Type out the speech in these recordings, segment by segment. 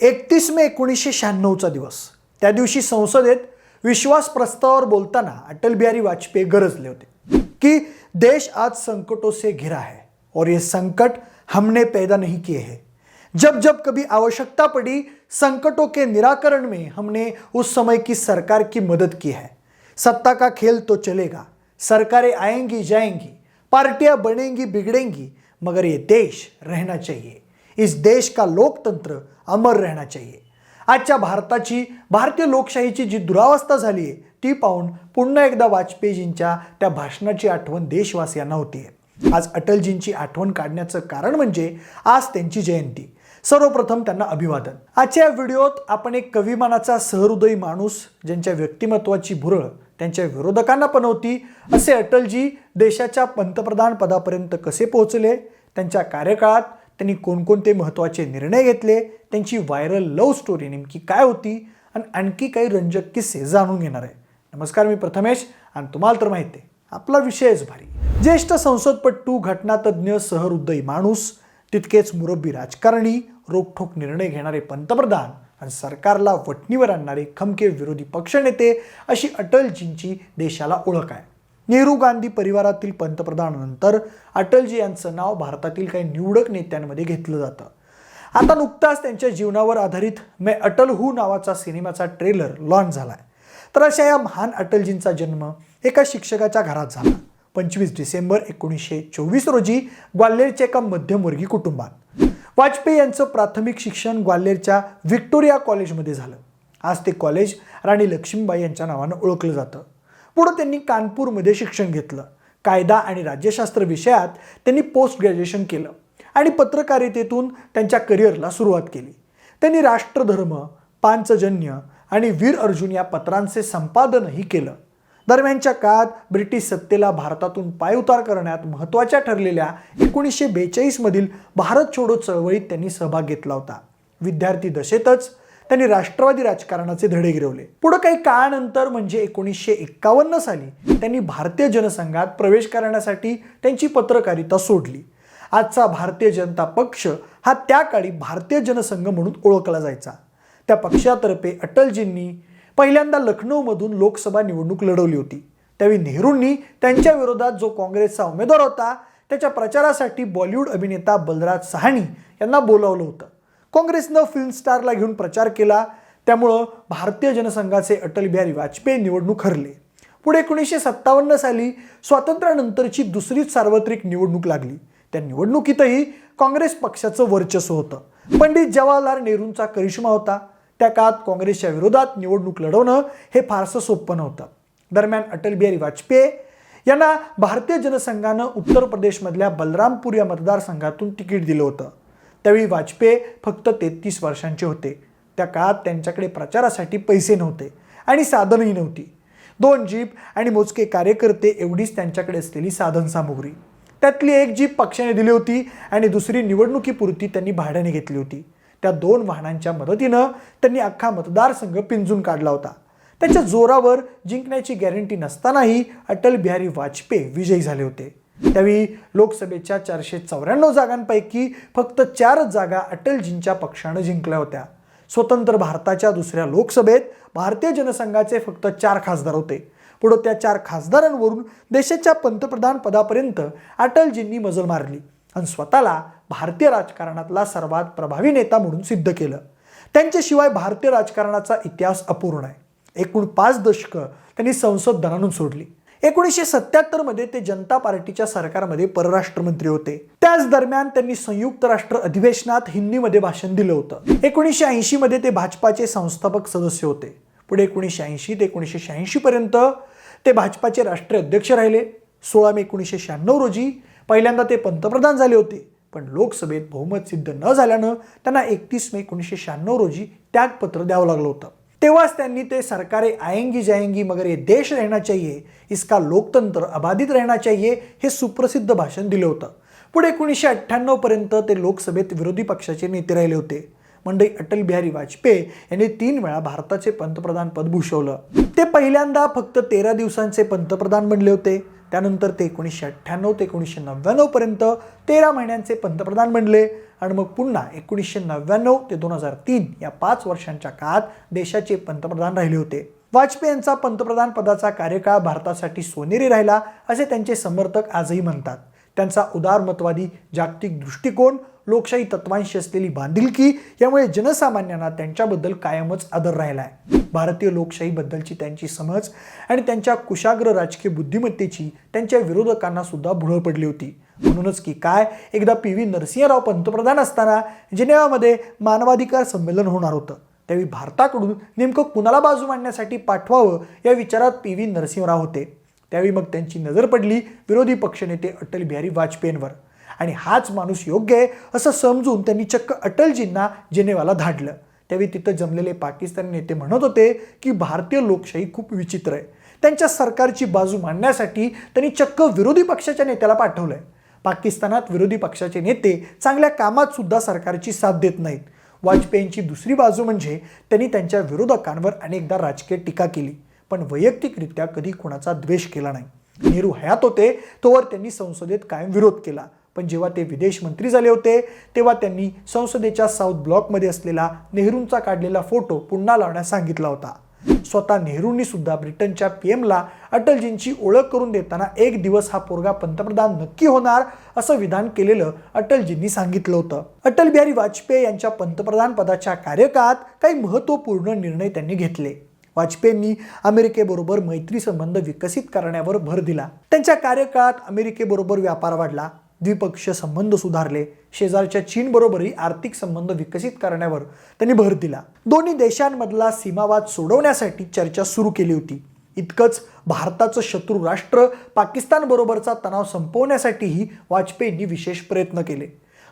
एकतीस मे एकोणीसशे शहाण्णवचा दिवस. त्या दिवशी संसदेत विश्वास प्रस्तावावर बोलताना अटल बिहारी वाजपेयी गरजले होते की देश आज संकटों से घिरा है और ये संकट हमने पैदा नहीं किए हैं. जब जब कभी आवश्यकता पड़ी संकटों के निराकरण में हमने उस समय की सरकार की मदद की है. सत्ता का खेल तो चलेगा सरकारें आएंगी जाएंगी पार्टियां बनेंगी बिगड़ेंगी मगर ये देश रहना चाहिए. इस देश का लोकतंत्र अमर रहना चाहिए. आजच्या भारताची भारतीय लोकशाहीची जी दुरावस्था झाली आहे ती पाहून पुन्हा एकदा वाजपेयीजींच्या त्या भाषणाची आठवण देशवासियांना होतीये. आज अटलजींची आठवण काढण्याचं कारण म्हणजे आज त्यांची जयंती. सर्वप्रथम त्यांना अभिवादन. आजच्या या व्हिडिओत आपण एक कविमानाचा सहृदयी माणूस ज्यांच्या व्यक्तिमत्वाची भुरळ त्यांच्या विरोधकांना पण होती असे अटलजी देशाच्या पंतप्रधान पदापर्यंत कसे पोहोचले त्यांच्या कार्यकाळात त्यांनी कोणकोणते महत्त्वाचे निर्णय घेतले त्यांची व्हायरल लव्ह स्टोरी नेमकी काय होती आणि आणखी काही रंजक किस्से जाणून घेणार आहे. नमस्कार मी प्रथमेश आणि तुम्हाला तर माहिती आहे आपला विषयच भारी. ज्येष्ठ संसदपटू घटनातज्ञ सहहृदयी माणूस तितकेच मुरब्बी राजकारणी रोखठोक निर्णय घेणारे पंतप्रधान आणि सरकारला वटणीवर आणणारे खमके विरोधी पक्षनेते अशी अटलजींची देशाला ओळख आहे. नेहरू गांधी परिवारातील पंतप्रधानानंतर अटलजी यांचं नाव भारतातील काही निवडक नेत्यांमध्ये घेतलं जातं. आता नुकताच त्यांच्या जीवनावर आधारित मे अटल हू नावाचा सिनेमाचा ट्रेलर लॉन्च झालाय. तर अशा या महान अटलजींचा जन्म एका शिक्षकाच्या घरात झाला. पंचवीस डिसेंबर एकोणीसशे चोवीस रोजी ग्वाल्हेरच्या एका मध्यमवर्गीय कुटुंबात. वाजपेयी यांचं प्राथमिक शिक्षण ग्वाल्हेरच्या व्हिक्टोरिया कॉलेजमध्ये झालं. आज ते कॉलेज राणी लक्ष्मीबाई यांच्या नावानं ओळखलं जातं. पुढं त्यांनी कानपूरमध्ये शिक्षण घेतलं. कायदा आणि राज्यशास्त्र विषयात त्यांनी पोस्ट ग्रॅज्युएशन केलं आणि पत्रकारितेतून त्यांच्या करिअरला सुरुवात केली. त्यांनी राष्ट्रधर्म पांचजन्य आणि वीर अर्जुन या पत्रांचे संपादनही केलं. दरम्यानच्या काळात ब्रिटिश सत्तेला भारतातून पायउतार करण्यात महत्त्वाच्या ठरलेल्या एकोणीसशे बेचाळीसमधील भारत छोडो चळवळीत त्यांनी सहभाग घेतला होता. विद्यार्थी दशेतच त्यांनी राष्ट्रवादी राजकारणाचे धडे गिरवले. पुढे काही काळानंतर म्हणजे एकोणीसशे एक्कावन्न साली त्यांनी भारतीय जनसंघात प्रवेश करण्यासाठी त्यांची पत्रकारिता सोडली. आजचा भारतीय जनता पक्ष हा त्या काळी भारतीय जनसंघ म्हणून ओळखला जायचा. त्या पक्षातर्फे अटलजींनी पहिल्यांदा लखनौमधून लोकसभा निवडणूक लढवली होती. त्यावेळी नेहरूंनी त्यांच्या विरोधात जो काँग्रेसचा उमेदवार होता त्याच्या प्रचारासाठी बॉलिवूड अभिनेता बलराज सहानी यांना बोलावलं होतं. काँग्रेसनं फिल्म स्टारला घेऊन प्रचार केला. त्यामुळं भारतीय जनसंघाचे अटल बिहारी वाजपेयी निवडणूक हरले. पुढे एकोणीसशे सत्तावन्न साली स्वातंत्र्यानंतरची दुसरीच सार्वत्रिक निवडणूक लागली. त्या निवडणुकीतही काँग्रेस पक्षाचं वर्चस्व होतं. पंडित जवाहरलाल नेहरूंचा करिश्मा होता. त्या काळात काँग्रेसच्या विरोधात निवडणूक लढवणं हे फारसं सोपं नव्हतं. दरम्यान अटल बिहारी वाजपेयी यांना भारतीय जनसंघानं उत्तर प्रदेशमधल्या बलरामपूर या मतदारसंघातून तिकीट दिलं होतं. त्यावेळी वाजपेयी फक्त तेहतीस वर्षांचे होते. त्या काळात त्यांच्याकडे प्रचारासाठी पैसे नव्हते आणि साधनही नव्हती. दोन जीप आणि मोजके कार्यकर्ते एवढीच त्यांच्याकडे असलेली साधनसामुग्री त्यातली एक जीप पक्षाने दिली होती आणि दुसरी निवडणुकीपुरती त्यांनी भाड्याने घेतली होती. त्या दोन वाहनांच्या मदतीनं त्यांनी अख्खा मतदारसंघ पिंजून काढला होता. त्याच्या जोरावर जिंकण्याची गॅरंटी नसतानाही अटल बिहारी वाजपेयी विजयी झाले होते. त्यावेळी लोकसभेच्या चारशे चौऱ्याण्णव जागांपैकी फक्त चारच जागा अटलजींच्या पक्षानं जिंकल्या होत्या. स्वतंत्र भारताच्या दुसऱ्या लोकसभेत भारतीय जनसंघाचे फक्त चार खासदार होते. पुढं त्या चार खासदारांवरून देशाच्या पंतप्रधान पदापर्यंत अटलजींनी मजल मारली आणि स्वतःला भारतीय राजकारणातला सर्वात प्रभावी नेता म्हणून सिद्ध केलं. त्यांच्याशिवाय भारतीय राजकारणाचा इतिहास अपूर्ण आहे. एकूण पाच दशकं त्यांनी संसद दणानून सोडली. एकोणीसशे सत्याहत्तरमध्ये ते जनता पार्टीच्या सरकारमध्ये परराष्ट्र मंत्री होते. त्याच दरम्यान त्यांनी संयुक्त राष्ट्र अधिवेशनात हिंदीमध्ये भाषण दिलं होतं. एकोणीसशे ऐंशीमध्ये ते भाजपाचे संस्थापक सदस्य होते. पुढे एकोणीसशे ऐंशी ते एकोणीसशे शहाऐंशी पर्यंत ते भाजपाचे राष्ट्रीय अध्यक्ष राहिले. सोळा मे एकोणीसशे शहाण्णव रोजी पहिल्यांदा ते पंतप्रधान झाले होते. पण लोकसभेत बहुमत सिद्ध न झाल्यानं त्यांना एकतीस मे एकोणीसशे शहाण्णव रोजी त्यागपत्र द्यावं लागलं होतं. तेव्हाच त्यांनी ते सरकारे आएंगी जाएंगी मगर ये देश रहना चाहिए इसका लोकतंत्र अबाधित रहना चाहिए हे सुप्रसिद्ध भाषण दिलं होतं. पुढे एकोणीसशे अठ्ठ्याण्णवपर्यंत ते लोकसभेत विरोधी पक्षाचे नेते राहिले होते. मंडई अटल बिहारी वाजपेयी यांनी तीन वेळा भारताचे पंतप्रधान पद भूषवलं. ते पहिल्यांदा फक्त तेरा दिवसांचे पंतप्रधान बनले होते. त्यानंतर ते एकोणीसशे अठ्ठ्याण्णव ते एकोणीसशे नव्याण्णवपर्यंत तेरा महिन्यांचे पंतप्रधान बनले. आणि मग पुन्हा एकोणीसशे नव्याण्णव ते दोन हजार तीन या पाच वर्षांच्या काळात देशाचे पंतप्रधान राहिले होते. वाजपेयी यांचा पंतप्रधान पदाचा कार्यकाळ भारतासाठी सोनेरी राहिला असे त्यांचे समर्थक आजही म्हणतात. त्यांचा उदारमतवादी जागतिक दृष्टिकोन लोकशाही तत्वांशी असलेली बांधिलकी यामुळे जनसामान्यांना त्यांच्याबद्दल कायमच आदर राहिला आहे. भारतीय लोकशाहीबद्दलची त्यांची समज आणि त्यांच्या कुशाग्र राजकीय बुद्धिमत्तेची त्यांच्या विरोधकांना सुद्धा भुळं पडली होती. म्हणूनच की काय एकदा पी. व्ही. नरसिंहराव पंतप्रधान असताना जिनेवामध्ये मानवाधिकार संमेलन होणार होतं. त्यावेळी भारताकडून नेमकं कुणाला बाजू मांडण्यासाठी पाठवावं या विचारात पी. व्ही. नरसिंहराव होते. त्यावेळी मग त्यांची नजर पडली विरोधी पक्षनेते अटल बिहारी वाजपेयींवर. आणि हाच माणूस योग्य आहे असं समजून त्यांनी चक्क अटलजींना जिनेवाला धाडलं. त्यावेळी तिथं जमलेले पाकिस्तानी नेते म्हणत होते की भारतीय लोकशाही खूप विचित्र आहे. त्यांच्या सरकारची बाजू मांडण्यासाठी त्यांनी चक्क विरोधी पक्षाच्या नेत्याला पाठवलंय. पाकिस्तानात विरोधी पक्षाचे नेते चांगल्या कामात सुद्धा सरकारची साथ देत नाहीत. वाजपेयींची दुसरी बाजू म्हणजे त्यांनी त्यांच्या विरोधकांवर अनेकदा राजकीय टीका केली पण वैयक्तिकरित्या कधी कुणाचा द्वेष केला नाही. नेहरू हयात होते तोवर त्यांनी संसदेत कायम विरोध केला. पण जेव्हा ते विदेश मंत्री झाले होते तेव्हा त्यांनी संसदेच्या साऊथ ब्लॉकमध्ये असलेला नेहरूंचा काढलेला फोटो पुन्हा लावण्यास सांगितला होता. स्वतः नेहरूंनी सुद्धा ब्रिटनच्या पीएमला अटलजींची ओळख करून देताना एक दिवस हा पोरगा पंतप्रधान नक्की होणार असं विधान केलेलं अटलजींनी सांगितलं होतं. अटल बिहारी वाजपेयी यांच्या पंतप्रधान पदाच्या कार्यकाळात काही महत्त्वपूर्ण निर्णय त्यांनी घेतले. वाजपेयींनी अमेरिकेबरोबर मैत्री संबंध विकसित करण्यावर भर दिला. त्यांच्या कार्यकाळात अमेरिकेबरोबर व्यापार वाढला. द्विपक्षीय संबंध सुधारले. शेजारच्या चीनबरोबरही आर्थिक संबंध विकसित करण्यावर त्यांनी भर दिला. दोन्ही देशांमधला सीमावाद सोडवण्यासाठी चर्चा सुरू केली होती. इतकंच भारताचं शत्रू राष्ट्र पाकिस्तानबरोबरचा तणाव संपवण्यासाठीही वाजपेयींनी विशेष प्रयत्न केले.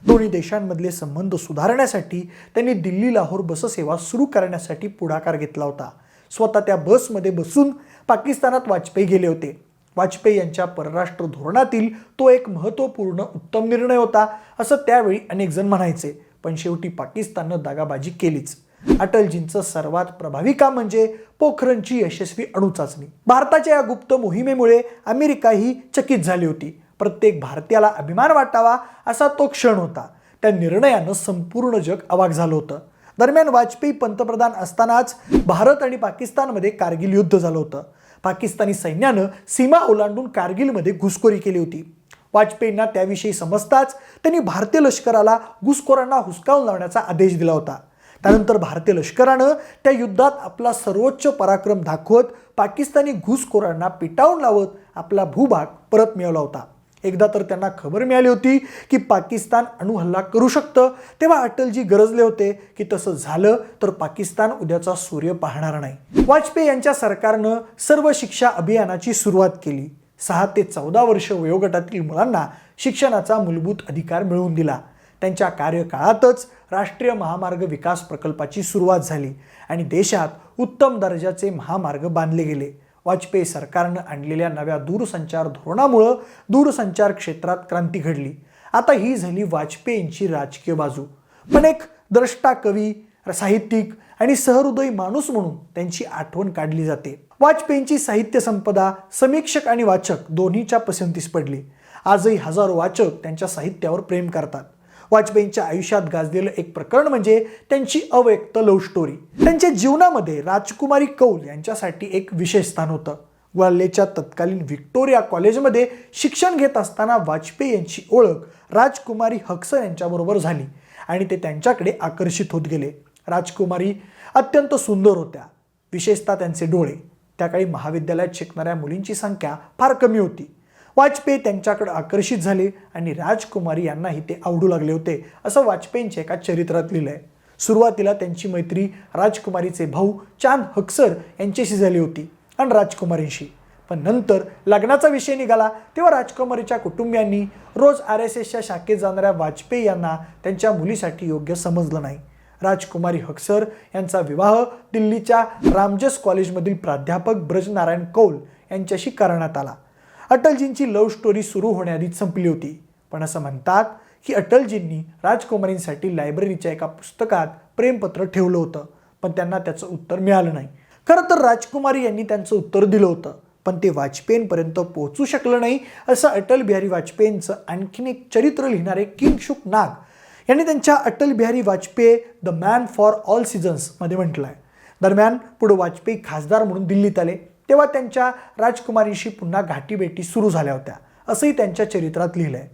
दोन्ही देशांमधले संबंध सुधारण्यासाठी त्यांनी दिल्ली लाहोर बससेवा सुरू करण्यासाठी पुढाकार घेतला होता. स्वतः त्या बसमध्ये बसून पाकिस्तानात वाजपेयी गेले होते. वाजपेयी यांच्या परराष्ट्र धोरणातील तो एक महत्त्वपूर्ण उत्तम निर्णय होता असं त्यावेळी अनेक जण म्हणायचे. पण शेवटी पाकिस्ताननं दागाबाजी केलीच. अटलजींचं सर्वात प्रभावी काम म्हणजे पोखरणची यशस्वी अणुचाचणी. भारताच्या या गुप्त मोहिमेमुळे अमेरिका ही चकित झाली होती. प्रत्येक भारतीयाला अभिमान वाटावा असा तो क्षण होता. त्या निर्णयानं संपूर्ण जग अवाक झालं होतं. दरम्यान वाजपेयी पंतप्रधान असतानाच भारत आणि पाकिस्तानमध्ये कारगिल युद्ध झालं होतं. पाकिस्तानी सैन्यानं सीमा ओलांडून कारगिलमध्ये घुसखोरी केली होती. वाजपेयींना त्याविषयी समजताच त्यांनी भारतीय लष्कराला घुसखोरांना हुसकावून लावण्याचा आदेश दिला होता. त्यानंतर भारतीय लष्करानं त्या युद्धात आपला सर्वोच्च पराक्रम दाखवत पाकिस्तानी घुसखोरांना पिटावून लावत आपला भूभाग परत मिळवला होता. एकदा तर त्यांना खबर मिळाली होती की पाकिस्तान अणुहल्ला करू शकतं. तेव्हा अटलजी गरजले होते की तसं झालं तर पाकिस्तान उद्याचा सूर्य पाहणार नाही. वाजपेयी यांच्या सरकारनं सर्व शिक्षा अभियानाची सुरुवात केली. सहा ते चौदा वर्ष वयोगटातील मुलांना शिक्षणाचा मूलभूत अधिकार मिळवून दिला. त्यांच्या कार्यकाळातच राष्ट्रीय महामार्ग विकास प्रकल्पाची सुरुवात झाली आणि देशात उत्तम दर्जाचे महामार्ग बांधले गेले. वाजपेयी सरकारनं आणलेल्या नव्या दूरसंचार धोरणामुळं दूरसंचार क्षेत्रात क्रांती घडली. आता ही झाली वाजपेयींची राजकीय बाजू. पण एक द्रष्टा कवी साहित्यिक आणि सहृदयी माणूस म्हणून त्यांची आठवण काढली जाते. वाजपेयींची साहित्य संपदा समीक्षक आणि वाचक दोन्हीच्या पसंतीस पडली. आजही हजारो वाचक त्यांच्या साहित्यावर प्रेम करतात. वाजपेयींच्या आयुष्यात गाजलेलं एक प्रकरण म्हणजे त्यांची अव्यक्त लव्ह स्टोरी त्यांच्या जीवनामध्ये राजकुमारी कौल यांच्यासाठी एक विशेष स्थान होतं. ग्वाल्हेरच्या तत्कालीन व्हिक्टोरिया कॉलेजमध्ये शिक्षण घेत असताना वाजपेयी यांची ओळख राजकुमारी हक्सर यांच्याबरोबर झाली आणि ते त्यांच्याकडे आकर्षित होत गेले. राजकुमारी अत्यंत सुंदर होत्या. विशेषतः त्यांचे डोळे. त्या काळी महाविद्यालयात शिकणाऱ्या मुलींची संख्या फार कमी होती. वाजपेयी त्यांच्याकडे आकर्षित झाले आणि राजकुमारी यांनाही ते आवडू लागले होते असं वाजपेयींच्या एका चरित्रात लिहिलं आहे सुरुवातीला त्यांची मैत्री राजकुमारीचे भाऊ चांद हक्सर यांच्याशी झाली होती आणि राजकुमारींशी. पण नंतर लग्नाचा विषय निघाला तेव्हा राजकुमारीच्या कुटुंबियांनी रोज आर एस एसच्या शाखेत जाणाऱ्या वाजपेयी यांना त्यांच्या मुलीसाठी योग्य समजलं नाही. राजकुमारी हक्सर यांचा विवाह दिल्लीच्या रामजस कॉलेजमधील प्राध्यापक ब्रजनारायण कौल यांच्याशी करण्यात आला. अटलजींची लव्ह स्टोरी सुरू होण्याआधीच संपली होती. पण असं म्हणतात की अटलजींनी राजकुमारींसाठी लायब्ररीच्या एका पुस्तकात प्रेमपत्र ठेवलं होतं. पण त्यांना त्याचं उत्तर मिळालं नाही. खरं तर राजकुमारी यांनी त्यांचं उत्तर दिलं होतं. पण ते वाजपेयींपर्यंत पोहोचू शकलं नाही असं अटल बिहारी वाजपेयींचं आणखीन एक चरित्र लिहिणारे किंगशुक नाग यांनी त्यांच्या Atal Bihari Vajpayee the man for all सीझन्समध्ये म्हटलं आहे दरम्यान पुढे वाजपेयी खासदार म्हणून दिल्लीत आले. तेव्हा त्यांच्या राजकुमारीशी पुन्हा गाठीभेटी सुरू झाल्या होत्या. असंही त्यांच्या चरित्रात लिहिलं आहे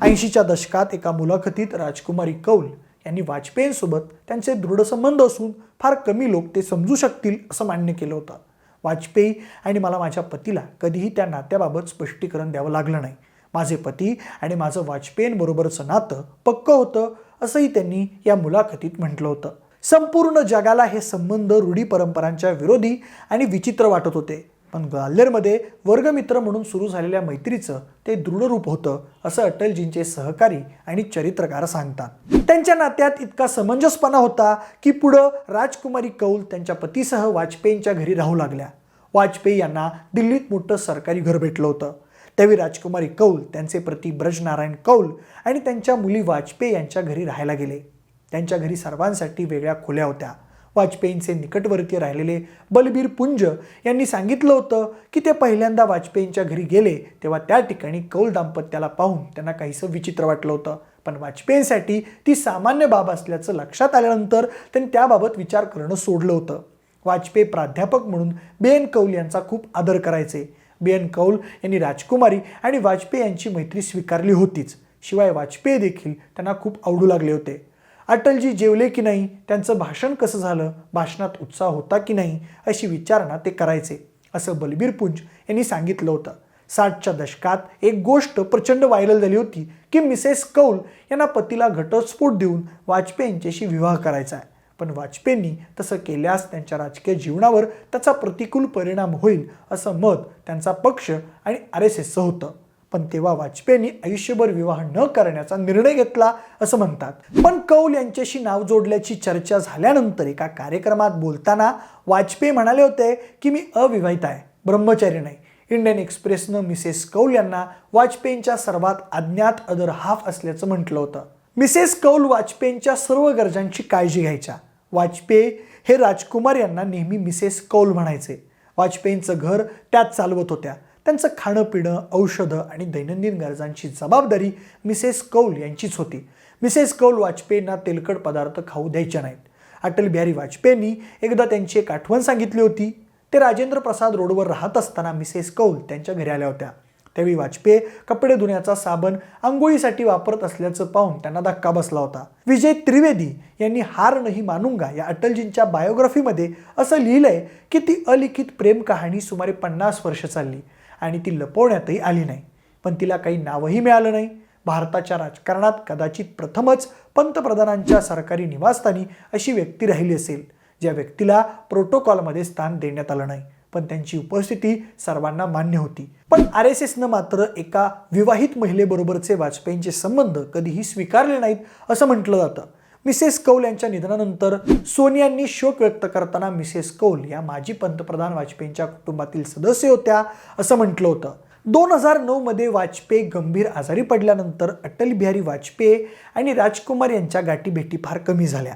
ऐंशीच्या दशकात एका मुलाखतीत राजकुमारी कौल यांनी वाजपेयींसोबत त्यांचे दृढ संबंध असून फार कमी लोक ते समजू शकतील असं मान्य केलं होतं. वाजपेयी आणि मला माझ्या पतीला कधीही त्या नात्याबाबत स्पष्टीकरण द्यावं लागलं नाही. माझे पती आणि माझं वाजपेयींबरोबरचं नातं पक्क होतं असंही त्यांनी या मुलाखतीत म्हटलं होतं. संपूर्ण जगाला हे संबंध रूढी परंपरांच्या विरोधी आणि विचित्र वाटत होते. पण ग्वाल्हेरमध्ये वर्गमित्र म्हणून सुरू झालेल्या मैत्रीचं ते दृढ रूप होतं असं अटलजींचे सहकारी आणि चरित्रकार सांगतात. त्यांच्या नात्यात इतका समंजसपणा होता की पुढं राजकुमारी कौल त्यांच्या पतीसह वाजपेयींच्या घरी राहू लागल्या. वाजपेयी यांना दिल्लीत मोठं सरकारी घर भेटलं होतं. त्यावेळी राजकुमारी कौल त्यांचे पती ब्रजनारायण कौल आणि त्यांच्या मुली वाजपेयी यांच्या घरी राहायला गेले. त्यांच्या घरी सर्वांसाठी वेगळ्या खोल्या होत्या. वाजपेयींचे निकटवर्तीय राहिलेले बलबीर पुंज यांनी सांगितलं होतं की ते पहिल्यांदा वाजपेयींच्या घरी गेले तेव्हा त्या ठिकाणी कौल दाम्पत्याला पाहून त्यांना काहीसं विचित्र वाटलं होतं. पण वाजपेयींसाठी ती सामान्य बाब असल्याचं लक्षात आल्यानंतर त्यांनी त्याबाबत विचार करणं सोडलं होतं. वाजपेयी प्राध्यापक म्हणून बी एन कौल यांचा खूप आदर करायचे. बी एन कौल यांनी राजकुमारी आणि वाजपेयी यांची मैत्री स्वीकारली होतीच. शिवाय वाजपेयी देखील त्यांना खूप आवडू लागले होते. अटलजी जेवले की नाही? त्यांचं भाषण कसं झालं? भाषणात उत्साह होता की नाही? अशी विचारणा ते करायचे असं बलबीर पुंज यांनी सांगितलं होतं. साठच्या दशकात एक गोष्ट प्रचंड व्हायरल झाली होती की मिसेस कौल यांना पतीला घटस्फोट देऊन वाजपेयी यांच्याशी विवाह करायचा आहे. पण वाजपेयींनी तसं केल्यास त्यांच्या राजकीय जीवनावर त्याचा प्रतिकूल परिणाम होईल असं मत त्यांचा पक्ष आणि आर एस एसचं होतं. पण तेव्हा वाजपेयींनी आयुष्यभर विवाह न करण्याचा निर्णय घेतला असं म्हणतात. पण कौल यांच्याशी नाव जोडल्याची चर्चा झाल्यानंतर एका कार्यक्रमात बोलताना वाजपेयी म्हणाले होते की मी अविवाहित आहे ब्रह्मचारी नाही. इंडियन एक्सप्रेसनं मिसेस कौल यांना वाजपेयींच्या सर्वात अज्ञात अदर हाफ असल्याचं म्हटलं होतं. मिसेस कौल वाजपेयींच्या सर्व गरजांची काळजी घ्यायच्या. वाजपेयी हे राजकुमार यांना नेहमी मिसेस कौल म्हणायचे. वाजपेयींचं घर त्यात चालवत होत्या. त्यांचं खाणं पिणं औषधं आणि दैनंदिन गरजांची जबाबदारी मिसेस कौल यांचीच होती. मिसेस कौल वाजपेयींना तेलकट पदार्थ खाऊ द्यायच्या नाहीत. अटल बिहारी वाजपेयींनी एकदा त्यांची एक आठवण सांगितली होती. ते राजेंद्र प्रसाद रोडवर राहत असताना मिसेस कौल त्यांच्या घरी आल्या होत्या. त्यावेळी वाजपेयी कपडे धुण्याचा साबण आंघोळीसाठी वापरत असल्याचं पाहून त्यांना धक्का बसला होता. विजय त्रिवेदी यांनी हार नाही मानुंगा या अटलजींच्या बायोग्राफीमध्ये असं लिहिलंय की ती अलिखित प्रेम कहाणी सुमारे पन्नास वर्ष चालली. आणि ती लपवण्यातही आली नाही. पण तिला काही नावही मिळालं नाही. भारताच्या राजकारणात कदाचित प्रथमच पंतप्रधानांच्या सरकारी निवासस्थानी अशी व्यक्ती राहिली असेल ज्या व्यक्तीला प्रोटोकॉलमध्ये स्थान देण्यात आलं नाही. पण त्यांची उपस्थिती सर्वांना मान्य होती. पण आर एस एसनं मात्र एका विवाहित महिलेबरोबरचे वाजपेयींचे संबंध कधीही स्वीकारले नाहीत असं म्हटलं जातं. मिसेस कौल यांच्या निधनानंतर सोनियांनी शोक व्यक्त करताना मिसेस कौल या माजी पंतप्रधान वाजपेयींच्या कुटुंबातील सदस्य होत्या असं म्हटलं होतं. दोन हजार नऊमध्ये वाजपेयी गंभीर आजारी पडल्यानंतर अटल बिहारी वाजपेयी आणि राजकुमार यांच्या गाठीभेटी फार कमी झाल्या.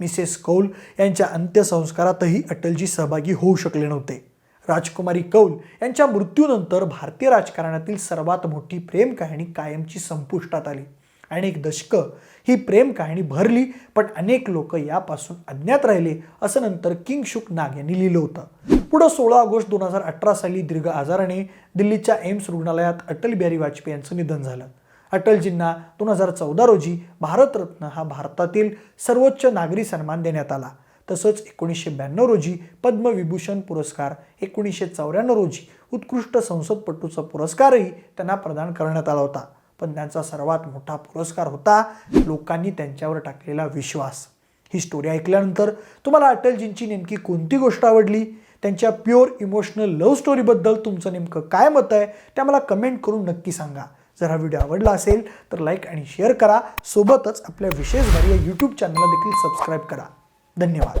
मिसेस कौल यांच्या अंत्यसंस्कारातही अटलजी सहभागी होऊ शकले नव्हते. राजकुमारी कौल यांच्या मृत्यूनंतर भारतीय राजकारणातील सर्वात मोठी प्रेम कहाणी कायमची संपुष्टात आली. अनेक दशकं ही प्रेम कहाणी भरली पण अनेक लोक यापासून अज्ञात राहिले असं नंतर किंग शुक नाग यांनी लिहिलं होतं. पुढं सोळा ऑगस्ट दोन हजार अठरा साली दीर्घ आजाराने दिल्लीच्या एम्स रुग्णालयात अटल बिहारी वाजपेयी यांचं निधन झालं. अटलजींना दोन हजार चौदा रोजी भारतरत्न हा भारतातील सर्वोच्च नागरी सन्मान देण्यात आला. तसंच एकोणीसशे ब्याण्णव रोजी पद्मविभूषण पुरस्कार एकोणीसशे चौऱ्याण्णव रोजी उत्कृष्ट संसदपटूचा पुरस्कारही त्यांना प्रदान करण्यात आला होता. पण त्यांचा सर्वात मोठा पुरस्कार होता लोकांनी त्यांच्यावर टाकलेला विश्वास. ही स्टोरी ऐकल्यानंतर तुम्हाला अटलजींची नेमकी कोणती गोष्ट आवडली? त्यांच्या प्युअर इमोशनल लव्ह स्टोरीबद्दल तुमचं नेमकं काय मत आहे? ते मला कमेंट करून नक्की सांगा. जर हा व्हिडिओ आवडला असेल तर लाईक आणि शेअर करा. सोबतच आपल्या विशेष भारी या यूट्यूब चॅनलला देखील सबस्क्राईब करा. धन्यवाद.